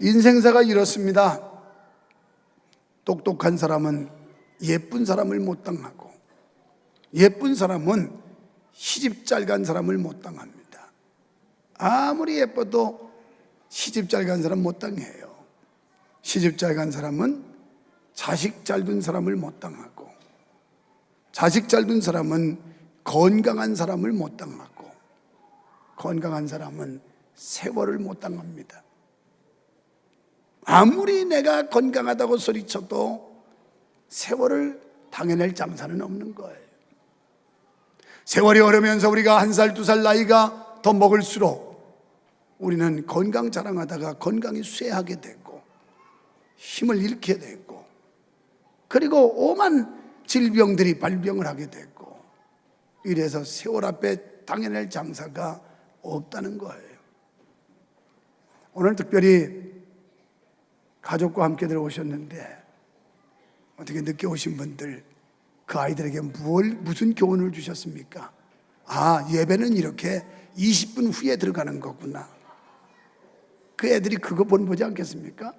인생사가 이렇습니다. 똑똑한 사람은 예쁜 사람을 못 당하고 예쁜 사람은 시집 잘 간 사람을 못 당합니다. 아무리 예뻐도 시집 잘 간 사람 못 당해요. 시집 잘 간 사람은 자식 잘 둔 사람을 못 당하고 자식 잘 둔 사람은 건강한 사람을 못 당하고 건강한 사람은 세월을 못 당합니다. 아무리 내가 건강하다고 소리쳐도 세월을 당해낼 장사는 없는 거예요. 세월이 오르면서 우리가 한 살, 두 살 나이가 더 먹을수록 우리는 건강 자랑하다가 건강이 쇠하게 되고 힘을 잃게 되고 그리고 오만 질병들이 발병을 하게 되고 이래서 세월 앞에 당해낼 장사가 없다는 거예요. 오늘 특별히 가족과 함께 들어오셨는데 어떻게 늦게 오신 분들 그 아이들에게 뭘 무슨 교훈을 주셨습니까? 아 예배는 이렇게 20분 후에 들어가는 거구나. 그 애들이 그거 본 보지 않겠습니까?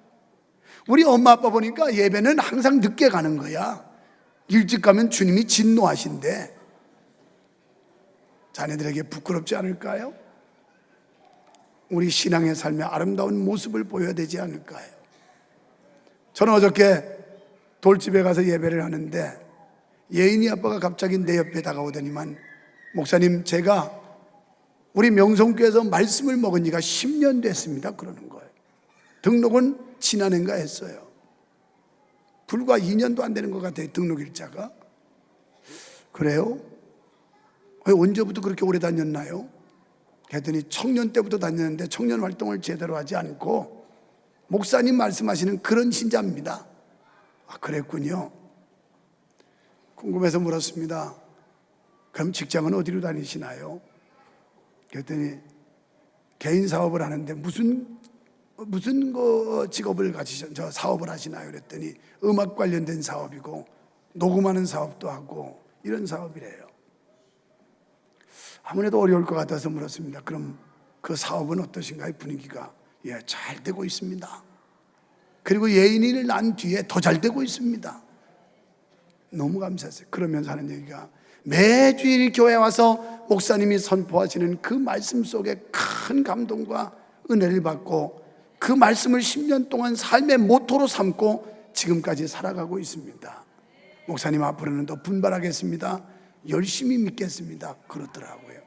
우리 엄마 아빠 보니까 예배는 항상 늦게 가는 거야. 일찍 가면 주님이 진노하신대. 자녀들에게 부끄럽지 않을까요? 우리 신앙의 삶의 아름다운 모습을 보여야 되지 않을까요? 저는 어저께 돌집에 가서 예배를 하는데 예인이 아빠가 갑자기 내 옆에 다가오더니만 목사님 제가 우리 명성교에서 말씀을 먹은 지가 10년 됐습니다 그러는 거예요 등록은 지난해인가 했어요 불과 2년도 안 되는 것 같아요 등록 일자가 그래요? 왜 언제부터 그렇게 오래 다녔나요? 그랬더니 청년 때부터 다녔는데 청년 활동을 제대로 하지 않고 목사님 말씀하시는 그런 신자입니다 아 그랬군요 궁금해서 물었습니다. 그럼 직장은 어디로 다니시나요? 그랬더니 개인 사업을 하는데 무슨 무슨 거 직업을 가지셔 저 사업을 하시나요? 그랬더니 음악 관련된 사업이고 녹음하는 사업도 하고 이런 사업이래요. 아무래도 어려울 것 같아서 물었습니다. 그럼 그 사업은 어떠신가요? 분위기가 예, 잘 되고 있습니다. 그리고 예인이를 낳은 뒤에 더 잘 되고 있습니다. 너무 감사했어요. 그러면서 하는 얘기가 매주일 교회 와서 목사님이 선포하시는 그 말씀 속에 큰 감동과 은혜를 받고 그 말씀을 10년 동안 삶의 모토로 삼고 지금까지 살아가고 있습니다. 목사님 앞으로는 더 분발하겠습니다. 열심히 믿겠습니다. 그렇더라고요.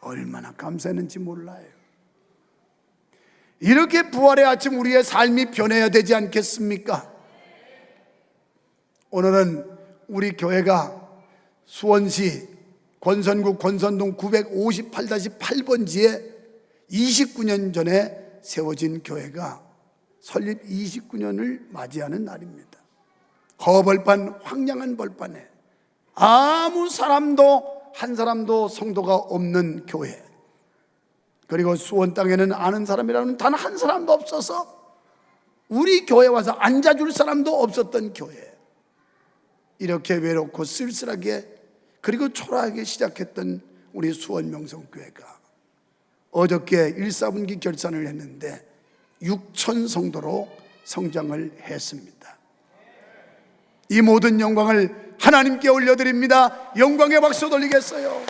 얼마나 감사했는지 몰라요. 이렇게 부활의 아침 우리의 삶이 변해야 되지 않겠습니까? 오늘은 우리 교회가 수원시 권선구 권선동 958-8번지에 29년 전에 세워진 교회가 설립 29년을 맞이하는 날입니다. 허벌판 황량한 벌판에 아무 사람도 한 사람도 성도가 없는 교회 그리고 수원 땅에는 아는 사람이라는 단 한 사람도 없어서 우리 교회 와서 앉아줄 사람도 없었던 교회 이렇게 외롭고 쓸쓸하게 그리고 초라하게 시작했던 우리 수원 명성교회가 어저께 1사분기 결산을 했는데 6천 성도로 성장을 했습니다. 이 모든 영광을 하나님께 올려드립니다. 영광의 박수 돌리겠어요.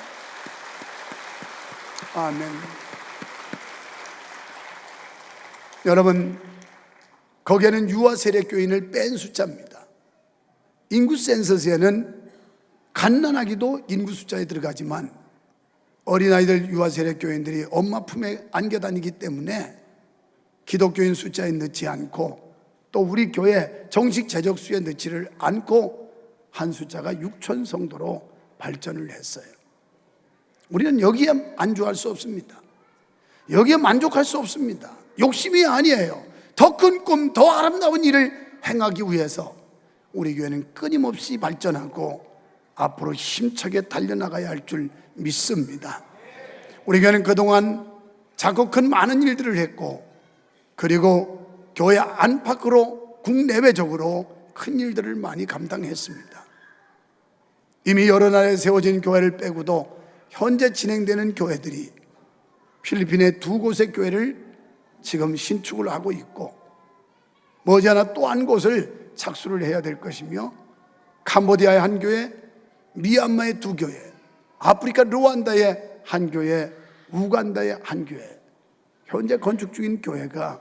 아멘. 여러분, 거기에는 유아 세례 교인을 뺀 숫자입니다. 인구 센서스에는 갓난아기도 인구 숫자에 들어가지만 어린아이들 유아세례 교인들이 엄마 품에 안겨 다니기 때문에 기독교인 숫자에 넣지 않고 또 우리 교회 정식 재적수에 넣지를 않고 한 숫자가 6천 성도로 발전을 했어요. 우리는 여기에 안주할 수 없습니다. 여기에 만족할 수 없습니다. 욕심이 아니에요. 더 큰 꿈, 더 아름다운 일을 행하기 위해서 우리 교회는 끊임없이 발전하고 앞으로 힘차게 달려나가야 할 줄 믿습니다. 우리 교회는 그동안 큰 많은 일들을 했고 그리고 교회 안팎으로 국내외적으로 큰 일들을 많이 감당했습니다. 이미 여러 나라에 세워진 교회를 빼고도 현재 진행되는 교회들이 필리핀의 두 곳의 교회를 지금 신축을 하고 있고 머지않아 또 한 곳을 착수를 해야 될 것이며 캄보디아의 한 교회, 미얀마의 두 교회, 아프리카 루안다의 한 교회, 우간다의 한 교회, 현재 건축 중인 교회가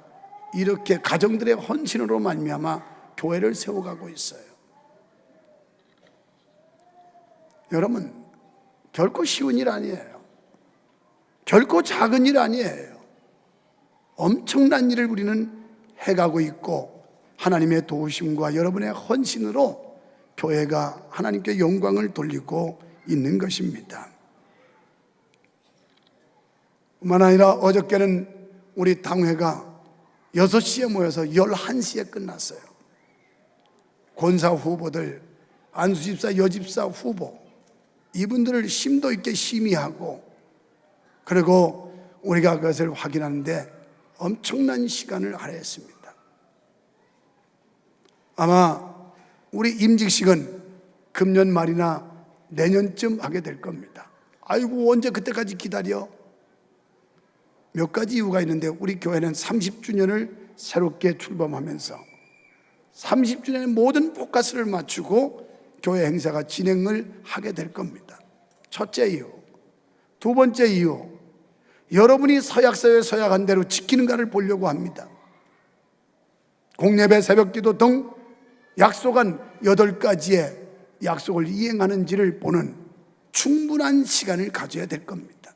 이렇게 가정들의 헌신으로 말미암아 교회를 세워가고 있어요. 여러분 결코 쉬운 일 아니에요. 결코 작은 일 아니에요. 엄청난 일을 우리는 해가고 있고 하나님의 도우심과 여러분의 헌신으로 교회가 하나님께 영광을 돌리고 있는 것입니다. 뿐만 아니라 어저께는 우리 당회가 6시에 모여서 11시에 끝났어요. 권사 후보들, 안수집사, 여집사 후보, 이분들을 심도 있게 심의하고, 그리고 우리가 그것을 확인하는데 엄청난 시간을 할애했습니다. 아마 우리 임직식은 금년 말이나 내년쯤 하게 될 겁니다. 아이고, 언제 그때까지 기다려? 몇 가지 이유가 있는데 우리 교회는 30주년을 새롭게 출범하면서 30주년의 모든 포커스를 맞추고 교회 행사가 진행을 하게 될 겁니다. 첫째 이유. 두 번째 이유. 여러분이 서약서에 서약한 대로 지키는가를 보려고 합니다. 공예배 새벽기도 등 약속한 여덟 가지의 약속을 이행하는지를 보는 충분한 시간을 가져야 될 겁니다.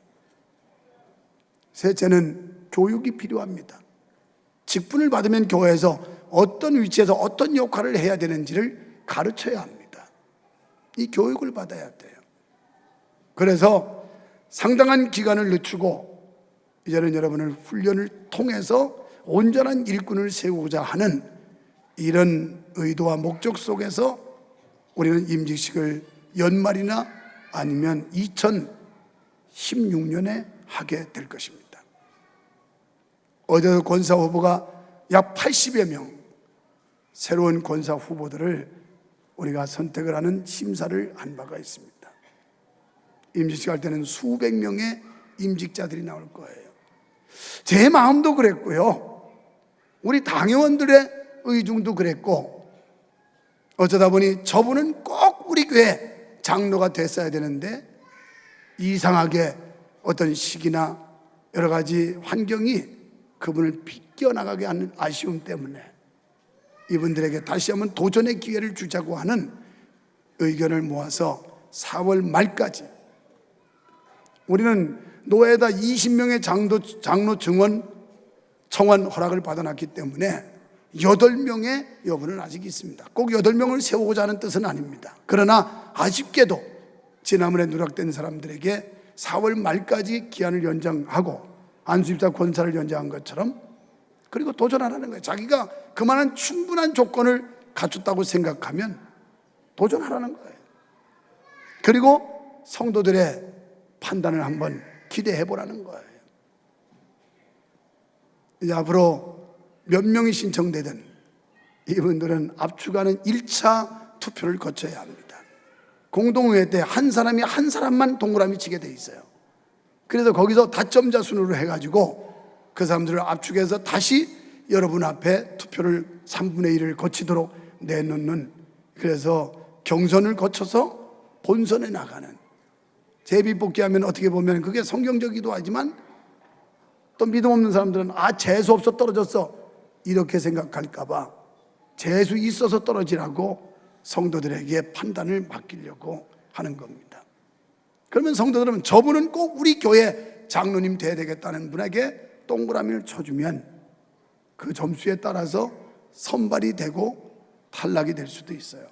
셋째는 교육이 필요합니다. 직분을 받으면 교회에서 어떤 위치에서 어떤 역할을 해야 되는지를 가르쳐야 합니다. 이 교육을 받아야 돼요. 그래서 상당한 기간을 늦추고 이제는 여러분을 훈련을 통해서 온전한 일꾼을 세우고자 하는 이런 의도와 목적 속에서 우리는 임직식을 연말이나 아니면 2016년에 하게 될 것입니다. 어제 권사 후보가 약 80여 명 새로운 권사 후보들을 우리가 선택을 하는 심사를 한 바가 있습니다. 임직식 할 때는 수백 명의 임직자들이 나올 거예요. 제 마음도 그랬고요. 우리 당회원들의 의중도 그랬고, 어쩌다 보니 저분은 꼭 우리 교회 장로가 됐어야 되는데, 이상하게 어떤 시기나 여러 가지 환경이 그분을 비껴나가게 하는 아쉬움 때문에 이분들에게 다시 한번 도전의 기회를 주자고 하는 의견을 모아서 4월 말까지 우리는 노예다 20명의 장로, 장로 증언 청원 허락을 받아놨기 때문에 8명의 여부는 아직 있습니다. 꼭 8명을 세우고자 하는 뜻은 아닙니다. 그러나 아쉽게도 지난번에 누락된 사람들에게 4월 말까지 기한을 연장하고 안수입자 권사를 연장한 것처럼 그리고 도전하라는 거예요. 자기가 그만한 충분한 조건을 갖췄다고 생각하면 도전하라는 거예요. 그리고 성도들의 판단을 한번 기대해 보라는 거예요. 이제 앞으로 몇 명이 신청되든 이분들은 압축하는 1차 투표를 거쳐야 합니다. 공동회의 때한 사람이 한 사람만 동그라미 치게 돼 있어요. 그래서 거기서 다점자 순으로 해가지고 그 사람들을 압축해서 다시 여러분 앞에 투표를 3분의 1을 거치도록 내놓는 그래서 경선을 거쳐서 본선에 나가는 제비뽑기하면 어떻게 보면 그게 성경적이기도 하지만 또 믿음 없는 사람들은 아 재수 없어 떨어졌어 이렇게 생각할까봐 재수 있어서 떨어지라고 성도들에게 판단을 맡기려고 하는 겁니다. 그러면 성도들은 저분은 꼭 우리 교회 장로님 돼야 되겠다는 분에게 동그라미를 쳐주면 그 점수에 따라서 선발이 되고 탈락이 될 수도 있어요.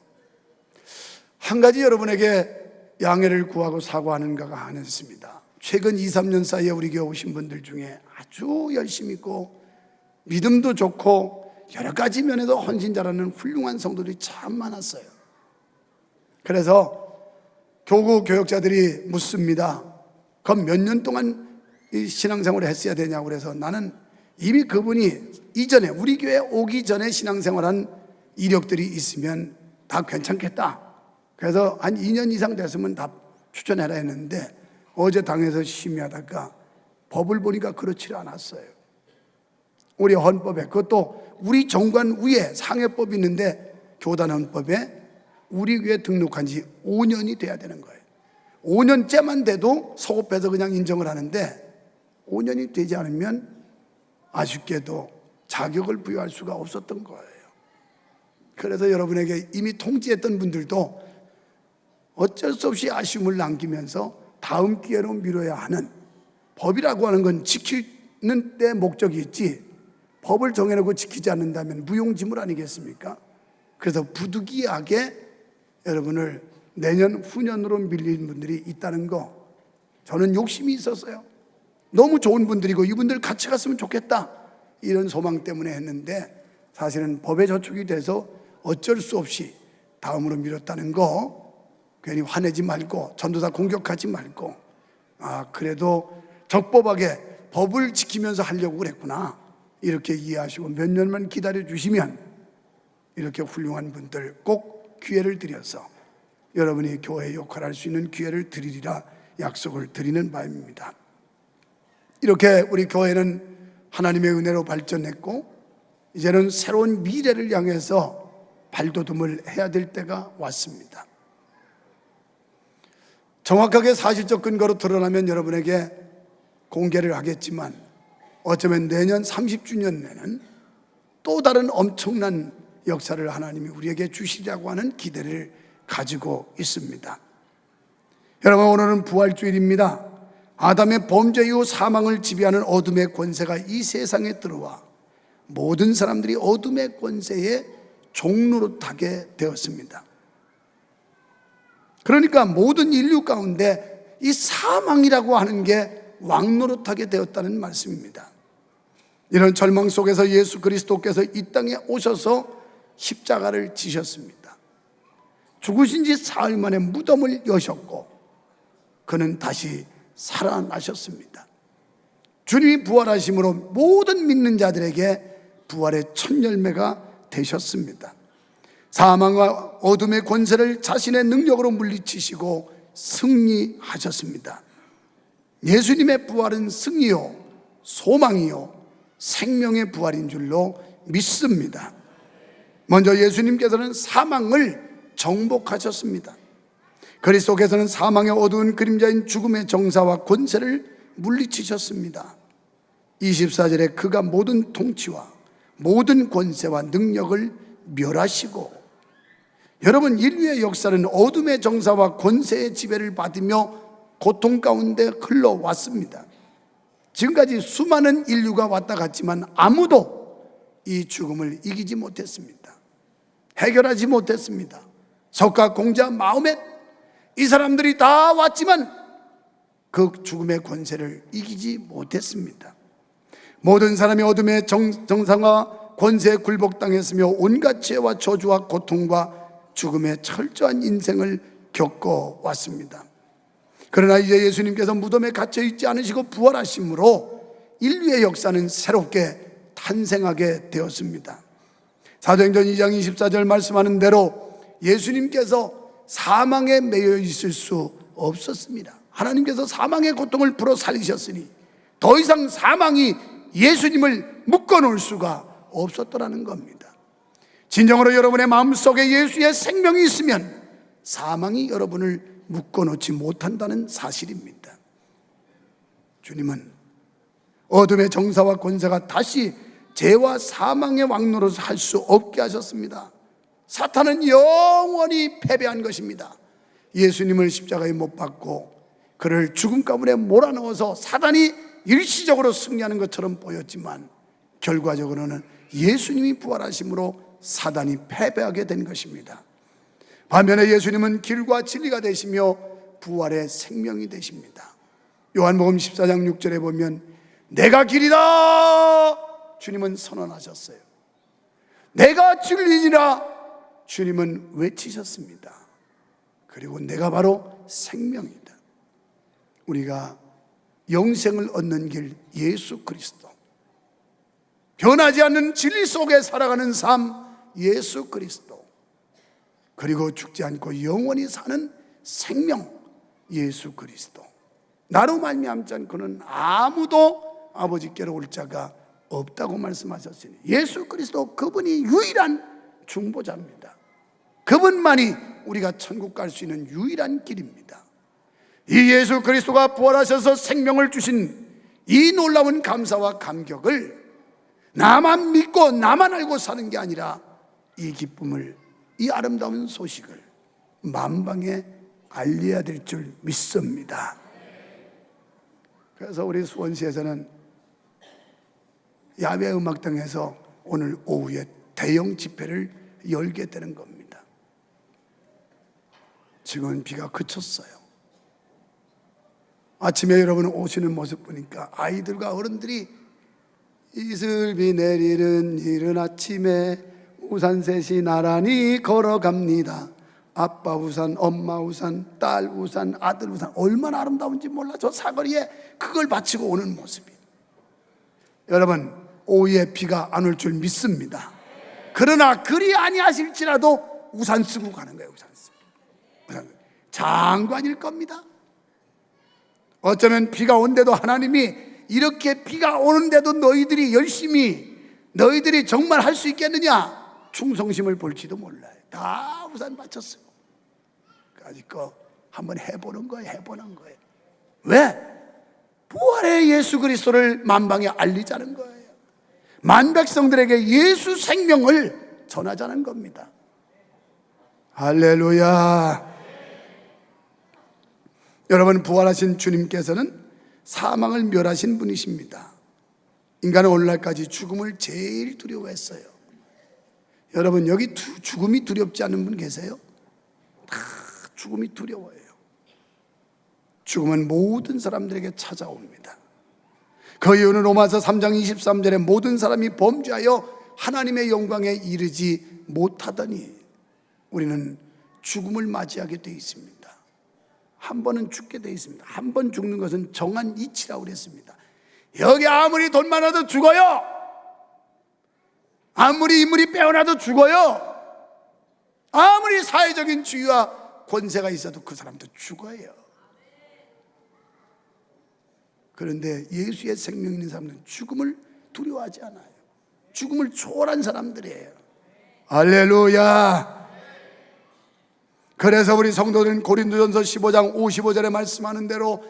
한 가지 여러분에게 양해를 구하고 사과하는가가 하겠습니다. 최근 2, 3년 사이에 우리 교회 오신 분들 중에 아주 열심히 있고 믿음도 좋고 여러 가지 면에서 헌신자라는 훌륭한 성도들이 참 많았어요. 그래서 교구 교역자들이 묻습니다. 그럼 몇 년 동안 이 신앙생활을 했어야 되냐고 그래서 나는 이미 그분이 이전에 우리 교회 오기 전에 신앙생활한 이력들이 있으면 다 괜찮겠다. 그래서 한 2년 이상 됐으면 다 추천해라 했는데 어제 당에서 심의하다가 법을 보니까 그렇지 않았어요. 우리 헌법에 그것도 우리 정관 위에 상해법이 있는데 교단 헌법에 우리 위에 등록한 지 5년이 돼야 되는 거예요. 5년째만 돼도 소급해서 그냥 인정을 하는데 5년이 되지 않으면 아쉽게도 자격을 부여할 수가 없었던 거예요. 그래서 여러분에게 이미 통지했던 분들도 어쩔 수 없이 아쉬움을 남기면서 다음 기회로 미뤄야 하는 법이라고 하는 건 지키는 때 목적이 있지 법을 정해놓고 지키지 않는다면 무용지물 아니겠습니까? 그래서 부득이하게 여러분을 내년 후년으로 밀린 분들이 있다는 거 저는 욕심이 있었어요. 너무 좋은 분들이고 이분들 같이 갔으면 좋겠다 이런 소망 때문에 했는데 사실은 법에 저촉이 돼서 어쩔 수 없이 다음으로 미뤘다는 거 괜히 화내지 말고 전도사 공격하지 말고 아 그래도 적법하게 법을 지키면서 하려고 그랬구나 이렇게 이해하시고 몇 년만 기다려 주시면 이렇게 훌륭한 분들 꼭 기회를 드려서 여러분이 교회 역할을 할수 있는 기회를 드리리라 약속을 드리는 바입니다. 이렇게 우리 교회는 하나님의 은혜로 발전했고 이제는 새로운 미래를 향해서 발돋움을 해야 될 때가 왔습니다. 정확하게 사실적 근거로 드러나면 여러분에게 공개를 하겠지만 어쩌면 내년 30주년에는 또 다른 엄청난 역사를 하나님이 우리에게 주시려고 하는 기대를 가지고 있습니다. 여러분, 오늘은 부활주일입니다. 아담의 범죄 이후 사망을 지배하는 어둠의 권세가 이 세상에 들어와 모든 사람들이 어둠의 권세에 종노릇하게 되었습니다. 그러니까 모든 인류 가운데 이 사망이라고 하는 게 왕노릇하게 되었다는 말씀입니다. 이런 절망 속에서 예수 그리스도께서 이 땅에 오셔서 십자가를 지셨습니다. 죽으신 지 사흘 만에 무덤을 여셨고 그는 다시 살아나셨습니다. 주님이 부활하심으로 모든 믿는 자들에게 부활의 첫 열매가 되셨습니다. 사망과 어둠의 권세를 자신의 능력으로 물리치시고 승리하셨습니다. 예수님의 부활은 승리요, 소망이요, 생명의 부활인 줄로 믿습니다. 먼저 예수님께서는 사망을 정복하셨습니다. 그리스도께서는 사망의 어두운 그림자인 죽음의 정사와 권세를 물리치셨습니다. 24절에 그가 모든 통치와 모든 권세와 능력을 멸하시고 여러분 인류의 역사는 어둠의 정사와 권세의 지배를 받으며 고통 가운데 흘러왔습니다. 지금까지 수많은 인류가 왔다 갔지만 아무도 이 죽음을 이기지 못했습니다. 해결하지 못했습니다. 석가 공자 마음에 이 사람들이 다 왔지만 그 죽음의 권세를 이기지 못했습니다. 모든 사람이 어둠의 정, 정상화 권세에 굴복당했으며 온갖 죄와 저주와 고통과 죽음의 철저한 인생을 겪어 왔습니다. 그러나 이제 예수님께서 무덤에 갇혀 있지 않으시고 부활하심으로 인류의 역사는 새롭게 탄생하게 되었습니다. 사도행전 2장 24절 말씀하는 대로 예수님께서 사망에 매여 있을 수 없었습니다. 하나님께서 사망의 고통을 풀어 살리셨으니 더 이상 사망이 예수님을 묶어 놓을 수가 없었더라는 겁니다. 진정으로 여러분의 마음속에 예수의 생명이 있으면 사망이 여러분을 묶어 놓지 못한다는 사실입니다. 주님은 어둠의 정사와 권세가 다시 죄와 사망의 왕노릇을 할수 없게 하셨습니다. 사탄은 영원히 패배한 것입니다. 예수님을 십자가에 못 박고 그를 죽음 가문에 몰아넣어서 사단이 일시적으로 승리하는 것처럼 보였지만 결과적으로는 예수님이 부활하심으로 사단이 패배하게 된 것입니다. 반면에 예수님은 길과 진리가 되시며 부활의 생명이 되십니다. 요한복음 14장 6절에 보면 내가 길이다 주님은 선언하셨어요. 내가 진리니라 주님은 외치셨습니다. 그리고 내가 바로 생명이다. 우리가 영생을 얻는 길 예수 그리스도. 변하지 않는 진리 속에 살아가는 삶 예수 그리스도. 그리고 죽지 않고 영원히 사는 생명 예수 그리스도. 나로 말미암지 않고는 아무도 아버지께로 올 자가 없다고 말씀하셨으니 예수 그리스도 그분이 유일한 중보자입니다. 그분만이 우리가 천국 갈 수 있는 유일한 길입니다. 이 예수 그리스도가 부활하셔서 생명을 주신 이 놀라운 감사와 감격을 나만 믿고 나만 알고 사는 게 아니라 이 기쁨을 이 아름다운 소식을 만방에 알려야 될 줄 믿습니다. 그래서 우리 수원시에서는 야외 음악당에서 오늘 오후에 대형 집회를 열게 되는 겁니다. 지금은 비가 그쳤어요. 아침에 여러분 오시는 모습 보니까 아이들과 어른들이 이슬비 내리는 이른 아침에 우산 셋이 나란히 걸어갑니다. 아빠 우산, 엄마 우산, 딸 우산, 아들 우산 얼마나 아름다운지 몰라 저 사거리에 그걸 바치고 오는 모습이. 여러분 오후에 비가 안 올 줄 믿습니다. 그러나 그리 아니하실지라도 우산 쓰고 가는 거예요. 우산 쓰고. 장관일 겁니다. 어쩌면 비가 온데도 하나님이 이렇게 비가 오는데도 너희들이 열심히 너희들이 정말 할 수 있겠느냐 충성심을 볼지도 몰라요. 다 우산 바쳤어요. 거 한번 해보는 거예요. 해보는 거예요. 왜? 부활의 예수 그리스도를 만방에 알리자는 거예요. 만 백성들에게 예수 생명을 전하자는 겁니다. 할렐루야. 여러분 부활하신 주님께서는 사망을 멸하신 분이십니다. 인간은 오늘날까지 죽음을 제일 두려워했어요. 여러분 여기 두- 죽음이 두렵지 않은 분 계세요? 다 죽음이 두려워요. 죽음은 모든 사람들에게 찾아옵니다. 그 이유는 로마서 3장 23절에 모든 사람이 범죄하여 하나님의 영광에 이르지 못하더니 우리는 죽음을 맞이하게 되어 있습니다. 한 번은 죽게 되어 있습니다. 한 번 죽는 것은 정한 이치라고 그랬습니다. 여기 아무리 돈 많아도 죽어요. 아무리 인물이 빼어나도 죽어요. 아무리 사회적인 지위와 권세가 있어도 그 사람도 죽어요. 그런데 예수의 생명 있는 사람은 죽음을 두려워하지 않아요. 죽음을 초월한 사람들이에요. 할렐루야. 그래서 우리 성도들은 고린도전서 15장 55절에 말씀하는 대로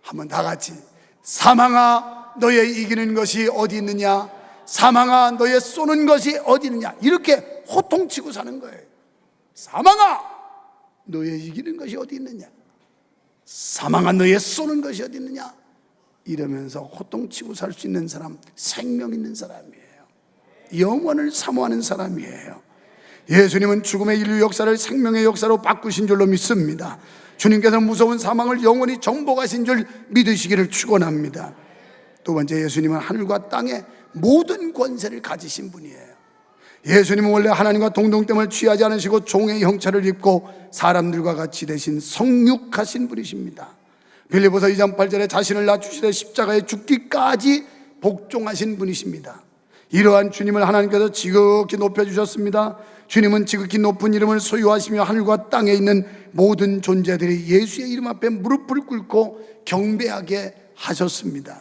한번 다 같이 사망아 너의 이기는 것이 어디 있느냐 사망아 너의 쏘는 것이 어디 있느냐 이렇게 호통치고 사는 거예요. 사망아 너의 이기는 것이 어디 있느냐 사망아 너의 쏘는 것이 어디 있느냐 이러면서 호통치고 살 수 있는 사람 생명 있는 사람이에요. 영원을 사모하는 사람이에요. 예수님은 죽음의 인류 역사를 생명의 역사로 바꾸신 줄로 믿습니다. 주님께서는 무서운 사망을 영원히 정복하신 줄 믿으시기를 축원합니다. 두 번째 예수님은 하늘과 땅의 모든 권세를 가지신 분이에요. 예수님은 원래 하나님과 동등됨을 취하지 않으시고 종의 형체를 입고 사람들과 같이 되신 성육하신 분이십니다. 빌리보서 2장 8절에 자신을 낮추시되 십자가에 죽기까지 복종하신 분이십니다. 이러한 주님을 하나님께서 지극히 높여주셨습니다. 주님은 지극히 높은 이름을 소유하시며 하늘과 땅에 있는 모든 존재들이 예수의 이름 앞에 무릎을 꿇고 경배하게 하셨습니다.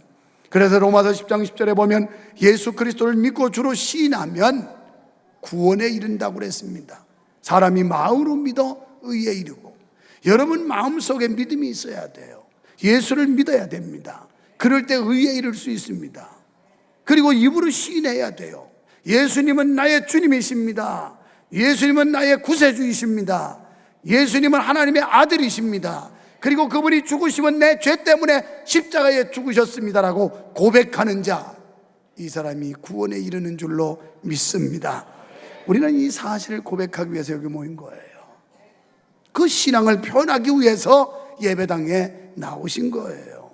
그래서 로마서 10장 10절에 보면 예수 그리스도를 믿고 주로 시인하면 구원에 이른다고 그랬습니다. 사람이 마음으로 믿어 의에 이르고 여러분 마음속에 믿음이 있어야 돼요. 예수를 믿어야 됩니다. 그럴 때 의에 이를 수 있습니다. 그리고 입으로 시인해야 돼요. 예수님은 나의 주님이십니다. 예수님은 나의 구세주이십니다. 예수님은 하나님의 아들이십니다. 그리고 그분이 죽으시면 내 죄 때문에 십자가에 죽으셨습니다라고 고백하는 자, 이 사람이 구원에 이르는 줄로 믿습니다. 우리는 이 사실을 고백하기 위해서 여기 모인 거예요. 그 신앙을 표현하기 위해서 예배당에 나오신 거예요.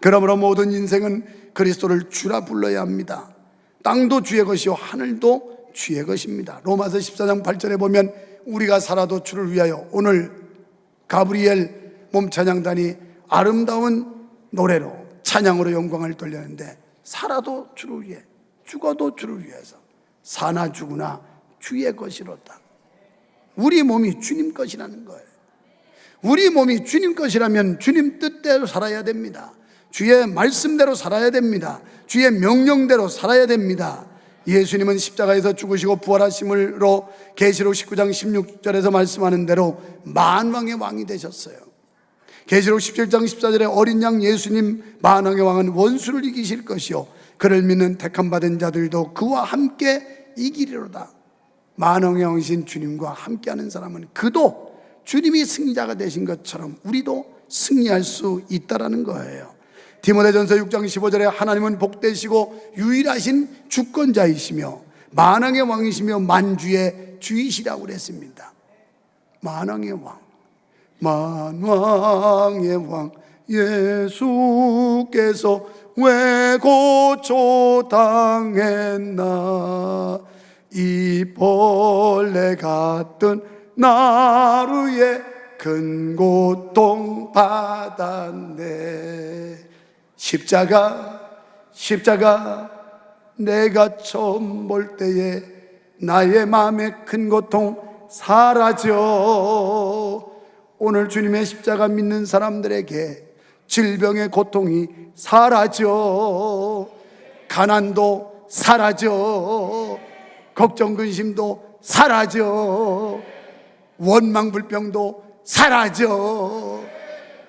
그러므로 모든 인생은 그리스도를 주라 불러야 합니다. 땅도 주의 것이요 하늘도 주의 것입니다. 로마서 14장 8절에 보면 우리가 살아도 주를 위하여 오늘 가브리엘 몸 찬양단이 아름다운 노래로 찬양으로 영광을 돌렸는데 살아도 주를 위해 죽어도 주를 위해서 사나 죽으나 주의 것이로다. 우리 몸이 주님 것이라는 거예요. 우리 몸이 주님 것이라면 주님 뜻대로 살아야 됩니다. 주의 말씀대로 살아야 됩니다. 주의 명령대로 살아야 됩니다. 예수님은 십자가에서 죽으시고 부활하심으로 계시록 19장 16절에서 말씀하는 대로 만왕의 왕이 되셨어요. 계시록 17장 14절에 어린 양 예수님 만왕의 왕은 원수를 이기실 것이요 그를 믿는 택함 받은 자들도 그와 함께 이기리로다. 만왕의 왕이신 주님과 함께하는 사람은 그도 주님이 승리자가 되신 것처럼 우리도 승리할 수 있다라는 거예요. 디모데전서 6장 15절에 하나님은 복되시고 유일하신 주권자이시며 만왕의 왕이시며 만주의 주이시라고 그랬습니다. 만왕의 왕. 만왕의 왕 예수께서 왜 고초 당했나 이 벌레 같은 나루에 큰 고통 받았네 십자가 십자가 내가 처음 볼 때에 나의 마음에 큰 고통 사라져. 오늘 주님의 십자가 믿는 사람들에게 질병의 고통이 사라져. 가난도 사라져. 걱정 근심도 사라져. 원망 불평도 사라져.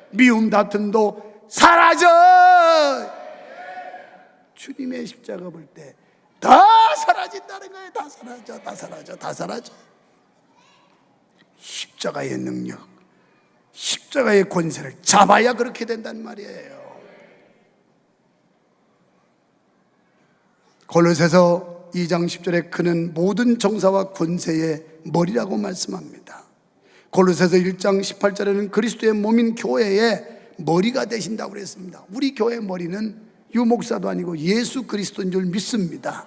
미움 다툼도 사라져! 주님의 십자가 볼 때 다 사라진다는 거예요. 다 사라져 다 사라져 다 사라져. 십자가의 능력 십자가의 권세를 잡아야 그렇게 된단 말이에요. 골로새서 2장 10절에 그는 모든 정사와 권세의 머리라고 말씀합니다. 골로새서 1장 18절에는 그리스도의 몸인 교회의 머리가 되신다고 그랬습니다. 우리 교회의 머리는 유목사도 아니고 예수 그리스도인 줄 믿습니다.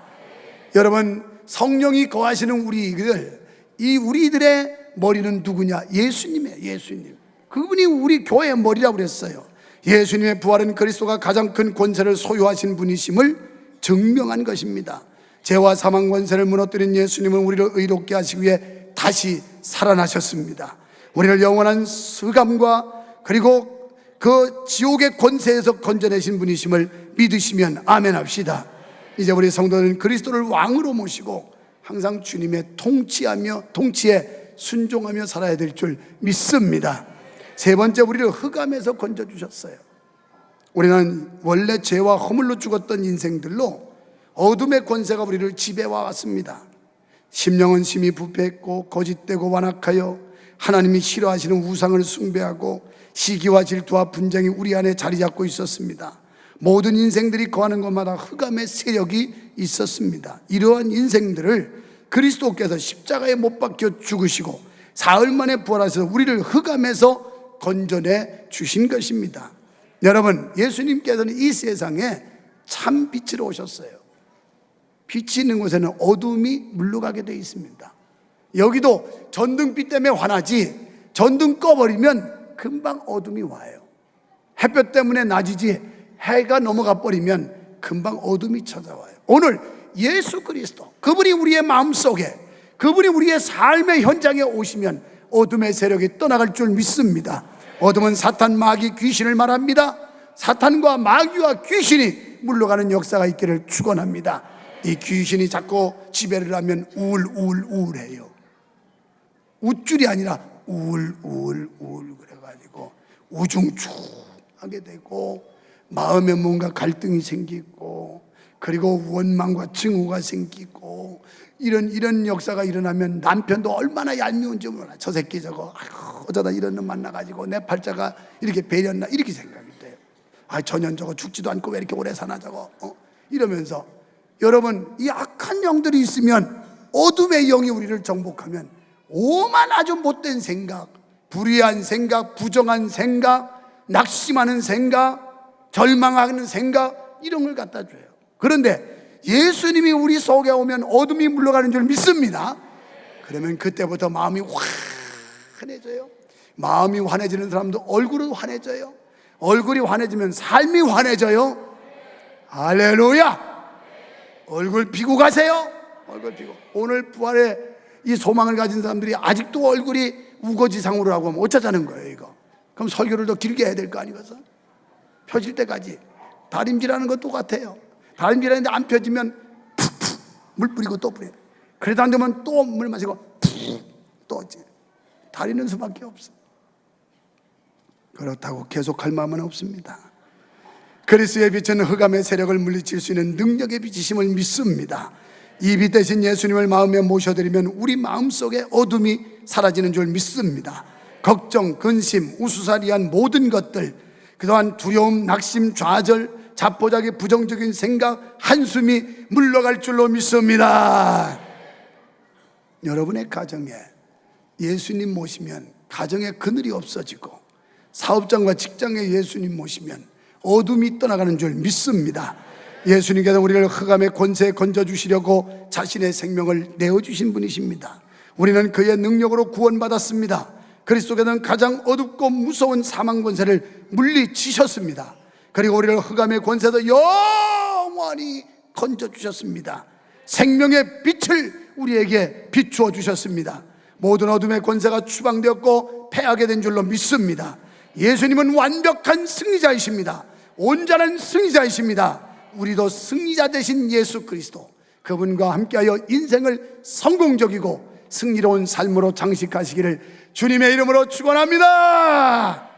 여러분 성령이 거하시는 우리들 이 우리들의 머리는 누구냐? 예수님이에요. 예수님. 그분이 우리 교회의 머리라고 그랬어요. 예수님의 부활은 그리스도가 가장 큰 권세를 소유하신 분이심을 증명한 것입니다. 죄와 사망 권세를 무너뜨린 예수님은 우리를 의롭게 하시기 위해 다시 살아나셨습니다. 우리를 영원한 수감과 그리고 그 지옥의 권세에서 건져내신 분이심을 믿으시면 아멘 합시다. 이제 우리 성도는 그리스도를 왕으로 모시고 항상 주님의 통치하며 통치에 순종하며 살아야 될 줄 믿습니다. 세 번째 우리를 흑암에서 건져 주셨어요. 우리는 원래 죄와 허물로 죽었던 인생들로 어둠의 권세가 우리를 지배와 왔습니다. 심령은 심히 부패했고 거짓되고 완악하여 하나님이 싫어하시는 우상을 숭배하고 시기와 질투와 분쟁이 우리 안에 자리 잡고 있었습니다. 모든 인생들이 거하는 곳마다 흑암의 세력이 있었습니다. 이러한 인생들을 그리스도께서 십자가에 못 박혀 죽으시고 사흘 만에 부활하셔서 우리를 흑암에서 건져내 주신 것입니다. 여러분, 예수님께서는 이 세상에 참 빛으로 오셨어요. 빛이 있는 곳에는 어둠이 물러가게 되어 있습니다. 여기도 전등빛 때문에 화나지 전등 꺼버리면 금방 어둠이 와요. 햇볕 때문에 낮이지 해가 넘어가 버리면 금방 어둠이 찾아와요. 오늘 예수 그리스도 그분이 우리의 마음 속에 그분이 우리의 삶의 현장에 오시면 어둠의 세력이 떠나갈 줄 믿습니다. 어둠은 사탄, 마귀, 귀신을 말합니다. 사탄과 마귀와 귀신이 물러가는 역사가 있기를 축원합니다. 이 귀신이 자꾸 지배를 하면 우울 우울 우울해요. 우쭐이 아니라 우울 우울 우울 그래가지고 우중충하게 되고 마음에 뭔가 갈등이 생기고 그리고 원망과 증오가 생기고 이런 이런 역사가 일어나면 남편도 얼마나 얄미운지 몰라. 저 새끼 저거 아이고, 어쩌다 이런 놈 만나가지고 내 팔자가 이렇게 배렸나 이렇게 생각이 돼요. 아 전년 저거 죽지도 않고 왜 이렇게 오래 사나 저거 어? 이러면서 여러분 이 악한 영들이 있으면 어둠의 영이 우리를 정복하면 오만 아주 못된 생각, 불의한 생각, 부정한 생각, 낙심하는 생각, 절망하는 생각 이런 걸 갖다 줘요. 그런데 예수님이 우리 속에 오면 어둠이 물러가는 줄 믿습니다. 그러면 그때부터 마음이 환해져요. 마음이 환해지는 사람도 얼굴은 환해져요. 얼굴이 환해지면 삶이 환해져요. 할렐루야! 얼굴 피고 가세요. 얼굴 피고. 오늘 부활의 이 소망을 가진 사람들이 아직도 얼굴이 우거지상으로 하고 하면 어쩌자는 거예요, 이거. 그럼 설교를 더 길게 해야 될 거 아니겠어? 펴질 때까지 다림질하는 것 똑같아요. 다림질하는데 안 펴지면 푹푹 물 뿌리고 또 뿌려. 그래도 안 되면 또 물 마시고 푹또 이제 다리는 수밖에 없어. 그렇다고 계속할 마음은 없습니다. 그리스의 빛은 흑암의 세력을 물리칠 수 있는 능력의 빛이심을 믿습니다. 이 빛 대신 예수님을 마음에 모셔드리면 우리 마음속의 어둠이 사라지는 줄 믿습니다. 걱정, 근심, 우수사리한 모든 것들, 그동안 두려움, 낙심, 좌절, 자포자기, 부정적인 생각, 한숨이 물러갈 줄로 믿습니다. 여러분의 가정에 예수님 모시면 가정에 그늘이 없어지고 사업장과 직장에 예수님 모시면 어둠이 떠나가는 줄 믿습니다. 예수님께서 우리를 흑암의 권세에 건져주시려고 자신의 생명을 내어주신 분이십니다. 우리는 그의 능력으로 구원받았습니다. 그리스도께서는 가장 어둡고 무서운 사망 권세를 물리치셨습니다. 그리고 우리를 흑암의 권세도 영원히 건져주셨습니다. 생명의 빛을 우리에게 비추어 주셨습니다. 모든 어둠의 권세가 추방되었고 패하게 된 줄로 믿습니다. 예수님은 완벽한 승리자이십니다. 온전한 승리자이십니다. 우리도 승리자 되신 예수 그리스도 그분과 함께하여 인생을 성공적이고 승리로운 삶으로 장식하시기를 주님의 이름으로 축원합니다.